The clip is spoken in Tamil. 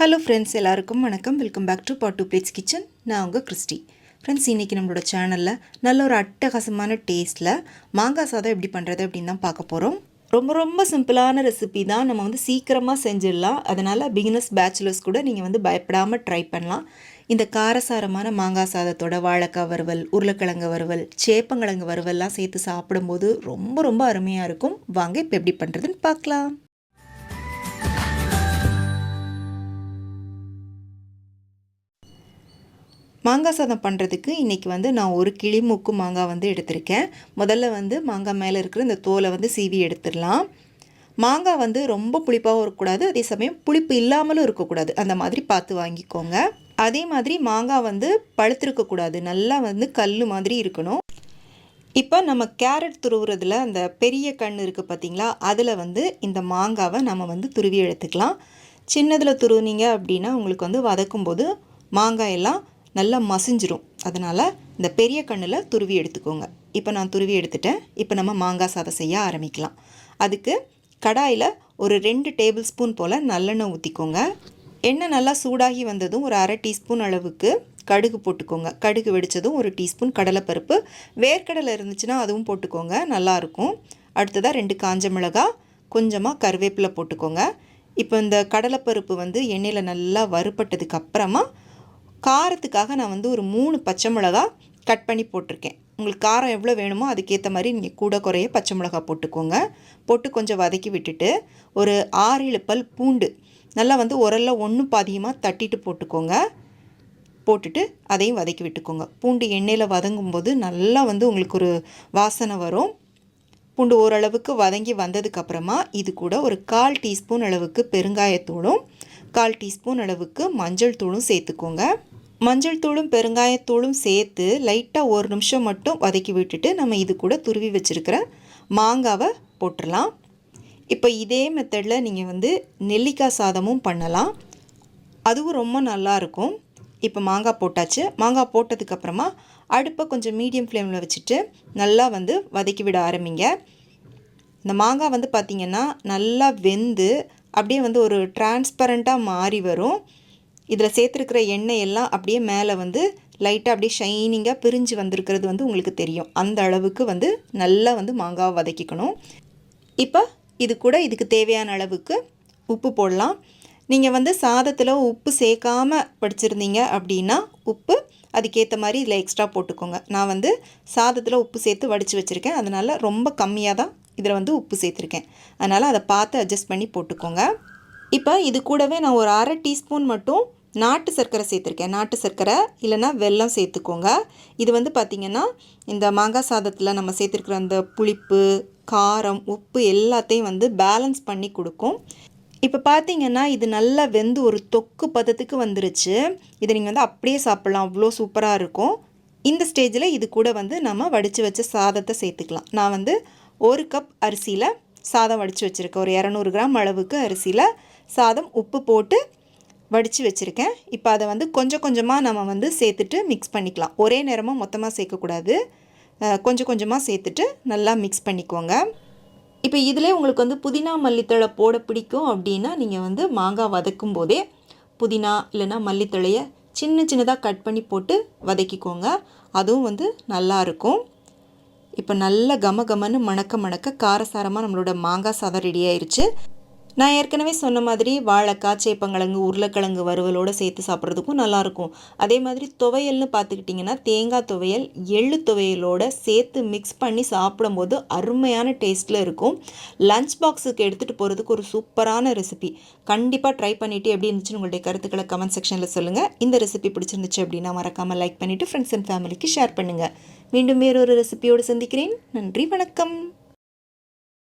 ஹலோ ஃப்ரெண்ட்ஸ் எல்லாருக்கும் வணக்கம். Welcome back to pot plates kitchen நான் உங்கள் கிறிஸ்டி. ஃப்ரெண்ட்ஸ் இன்றைக்கி நம்மளோட சேனலில் நல்ல ஒரு அட்டகாசமான டேஸ்ட்டில் மாங்காய் சாதம் எப்படி பண்ணுறது அப்படின்னு தான் பார்க்க போகிறோம் ரொம்ப ரொம்ப சிம்பிளான ரெசிபி தான். நம்ம வந்து சீக்கிரமாக செஞ்சிடலாம். அதனால் பிகினஸ் பேச்சுலர்ஸ் கூட நீங்கள் வந்து பயப்படாமல் ட்ரை பண்ணலாம். இந்த காரசாரமான மாங்காய் சாதத்தோட வாழைக்காய் வறுவல் உருளைக்கிழங்கு வறுவல் சேப்பங்கிழங்கு வறுவல்லாம் சேர்த்து சாப்பிடும்போது ரொம்ப ரொம்ப அருமையாக இருக்கும். வாங்க இப்போ எப்படி பண்ணுறதுன்னு பார்க்கலாம். மாங்காய் சாதம் பண்ணுறதுக்கு இன்றைக்கி வந்து நான் ஒரு கிளிமூக்கு மாங்காய் வந்து எடுத்திருக்கேன். முதல்ல வந்து மாங்காய் மேலே இருக்கிற இந்த தோலை வந்து சீவி எடுத்துடலாம். மாங்காய் வந்து ரொம்ப புளிப்பாகவும் இருக்கக்கூடாது அதே சமயம் புளிப்பு இல்லாமலும் இருக்கக்கூடாது. அந்த மாதிரி பார்த்து வாங்கிக்கோங்க. அதே மாதிரி மாங்காய் வந்து பழுத்திருக்கக்கூடாது நல்லா வந்து கல் மாதிரி இருக்கணும். இப்போ நம்ம கேரட் துருவுறதுல அந்த பெரிய கண் இருக்குது பார்த்திங்களா? அதில் வந்து இந்த மாங்காவை நம்ம வந்து துருவி எடுத்துக்கலாம். சின்னதில் துருவினீங்க அப்படின்னா உங்களுக்கு வந்து வதக்கும்போது மாங்காய் எல்லாம் நல்லா மசிஞ்சிரும். அதனால் இந்த பெரிய கண்ணில் துருவி எடுத்துக்கோங்க. இப்போ நான் துருவி எடுத்துட்டேன். இப்போ நம்ம மாங்காய் சாதம் செய்ய ஆரம்பிக்கலாம். அதுக்கு கடாயில் ஒரு ரெண்டு டேபிள் ஸ்பூன் போல் நல்லெண்ணெய் ஊற்றிக்கோங்க எண்ணெய் நல்லா சூடாகி வந்ததும் ஒரு அரை டீஸ்பூன் அளவுக்கு கடுகு போட்டுக்கோங்க. கடுகு வெடித்ததும் ஒரு டீஸ்பூன் கடலைப்பருப்பு. வேர்க்கடலை இருந்துச்சுன்னா அதுவும் போட்டுக்கோங்க. நல்லாயிருக்கும் அடுத்ததாக ரெண்டு காஞ்ச மிளகா கொஞ்சமாக கருவேப்பிலை போட்டுக்கோங்க. இப்போ இந்த கடலைப்பருப்பு வந்து எண்ணெயில் நல்லா வறுபட்டதுக்கு அப்புறமா காரத்துக்காக நான் வந்து ஒரு மூணு பச்சை மிளகா கட் பண்ணி போட்டிருக்கேன். உங்களுக்கு காரம் எவ்வளோ வேணுமோ அதுக்கேற்ற மாதிரி நீங்கள் கூட குறைய பச்சை மிளகா போட்டுக்கோங்க. போட்டு கொஞ்சம் வதக்கி விட்டுட்டு ஒரு ஆறு ஏழு பல் பூண்டு நல்லா வந்து உரலில் ஒன்று பாதியமாக தட்டிட்டு போட்டுக்கோங்க. போட்டுட்டு அதையும் வதக்கி விட்டுக்கோங்க. பூண்டு எண்ணெயில் வதங்கும்போது நல்லா வந்து உங்களுக்கு ஒரு வாசனை வரும். பூண்டு ஓரளவுக்கு வதங்கி வந்ததுக்கப்புறமா இது கூட ஒரு கால் டீஸ்பூன் அளவுக்கு பெருங்காயத்தூளும் கால் டீஸ்பூன் அளவுக்கு மஞ்சள் தூளும் சேர்த்துக்கோங்க. மஞ்சள் தூளும் பெருங்காயத்தூளும் சேர்த்து லைட்டாக ஒரு நிமிஷம் மட்டும் வதக்கி விட்டுட்டு நம்ம இது கூட துருவி வச்சுருக்கிற மாங்காவை போட்டுடலாம் இப்போ இதே மெத்தடில் நீங்கள் வந்து நெல்லிக்காய் சாதமும் பண்ணலாம். அதுவும் ரொம்ப நல்லாயிருக்கும் இப்போ மாங்காய் போட்டாச்சு. மாங்காய் போட்டதுக்கப்புறமா அடுப்பை கொஞ்சம் மீடியம் ஃப்ளேமில் வச்சுட்டு நல்லா வந்து வதக்கி விட ஆரம்பிங்க. இந்த மாங்காய் வந்து பார்த்திங்கன்னா நல்லா வெந்து அப்படியே வந்து ஒரு டிரான்ஸ்பரண்ட்டாக மாறி வரும். இதில் சேர்த்துருக்கிற எண்ணெய் எல்லாம் அப்படியே மேலே வந்து லைட்டாக அப்படியே ஷைனிங்காக பிரிஞ்சு வந்திருக்கிறது வந்து உங்களுக்கு தெரியும். அந்த அளவுக்கு வந்து நல்லா வந்து மாங்காவை வதக்கிக்கணும். இப்போ இது கூட இதுக்கு தேவையான அளவுக்கு உப்பு போடலாம். நீங்கள் வந்து சாதத்தில் உப்பு சேர்க்காமல் படிச்சிருந்தீங்க அப்படின்னா உப்பு அதுக்கேற்ற மாதிரி இதில் எக்ஸ்ட்ரா போட்டுக்கோங்க. நான் வந்து சாதத்தில் உப்பு சேர்த்து வடித்து வச்சுருக்கேன். அதனால் ரொம்ப கம்மியாக தான் இதில் வந்து உப்பு சேர்த்துருக்கேன். அதனால் அதை பார்த்து அட்ஜஸ்ட் பண்ணி போட்டுக்கோங்க. இப்போ இது கூடவே நான் ஒரு அரை டீஸ்பூன் மட்டும் நாட்டு சர்க்கரை சேர்த்துருக்கேன். நாட்டு சர்க்கரை இல்லைனா வெல்லம் சேர்த்துக்கோங்க. இது வந்து பார்த்திங்கன்னா இந்த மாங்காய் சாதத்தில் நம்ம சேர்த்துருக்குற அந்த புளிப்பு காரம் உப்பு எல்லாத்தையும் வந்து பேலன்ஸ் பண்ணி கொடுக்கும். இப்போ பார்த்தீங்கன்னா இது நல்லா வெந்து ஒரு தொக்கு பதத்துக்கு வந்துருச்சு. இதை நீங்கள் வந்து அப்படியே சாப்பிட்லாம். அவ்வளோ சூப்பராக இருக்கும். இந்த ஸ்டேஜில் இது கூட வந்து நம்ம வடித்து வச்ச சாதத்தை சேர்த்துக்கலாம். நான் வந்து ஒரு கப் அரிசியில் சாதம் வடித்து வச்சுருக்கேன். ஒரு இரநூறு கிராம் அளவுக்கு அரிசியில் சாதம் உப்பு போட்டு வடித்து வச்சுருக்கேன். இப்போ அதை வந்து கொஞ்சம் கொஞ்சமாக நம்ம வந்து சேர்த்துட்டு மிக்ஸ் பண்ணிக்கலாம். ஒரே நேரமாக மொத்தமாக சேர்க்கக்கூடாது. கொஞ்சம் கொஞ்சமாக சேர்த்துட்டு நல்லா மிக்ஸ் பண்ணிக்கோங்க. இப்போ இதிலே உங்களுக்கு வந்து புதினா மல்லித்தழை போட பிடிக்கும் அப்படின்னா நீங்கள் வந்து மாங்காய் வதக்கும் போதே புதினா இல்லைனா மல்லித்தழையை சின்ன சின்னதாக கட் பண்ணி போட்டு வதக்கிக்கோங்க. அதுவும் வந்து நல்லாயிருக்கும் இப்போ நல்ல கம கமன்னு மணக்க மணக்க காரசாரமாக நம்மளோட மாங்காய் சாதம் ரெடி ஆயிடுச்சு நான் ஏற்கனவே சொன்ன மாதிரி வாழைக்காய் சேப்பங்கிழங்கு உருளைக்கிழங்கு வறுவலோடு சேர்த்து சாப்பிட்றதுக்கும் நல்லாயிருக்கும். அதே மாதிரி துவையல்னு பார்த்துக்கிட்டிங்கன்னா தேங்காய் துவையல் எள்ளு துவையலோடு சேர்த்து மிக்ஸ் பண்ணி சாப்பிடும்போது அருமையான டேஸ்ட்டில் இருக்கும். லஞ்ச் பாக்ஸுக்கு எடுத்துகிட்டு போகிறதுக்கு ஒரு சூப்பரான ரெசிபி கண்டிப்பாக ட்ரை பண்ணிவிட்டு எப்படி இருந்துச்சுன்னு உங்களுடைய கருத்துக்களை கமெண்ட் செக்ஷனில் சொல்லுங்கள் இந்த ரெசிபி பிடிச்சிருந்துச்சு அப்படின்னா மறக்காமல் லைக் பண்ணிவிட்டு ஃப்ரெண்ட்ஸ் அண்ட் ஃபேமிலிக்கு ஷேர் பண்ணுங்கள் மீண்டும் வேறொரு ரெசிபியோடு சந்திக்கிறேன். நன்றி வணக்கம்.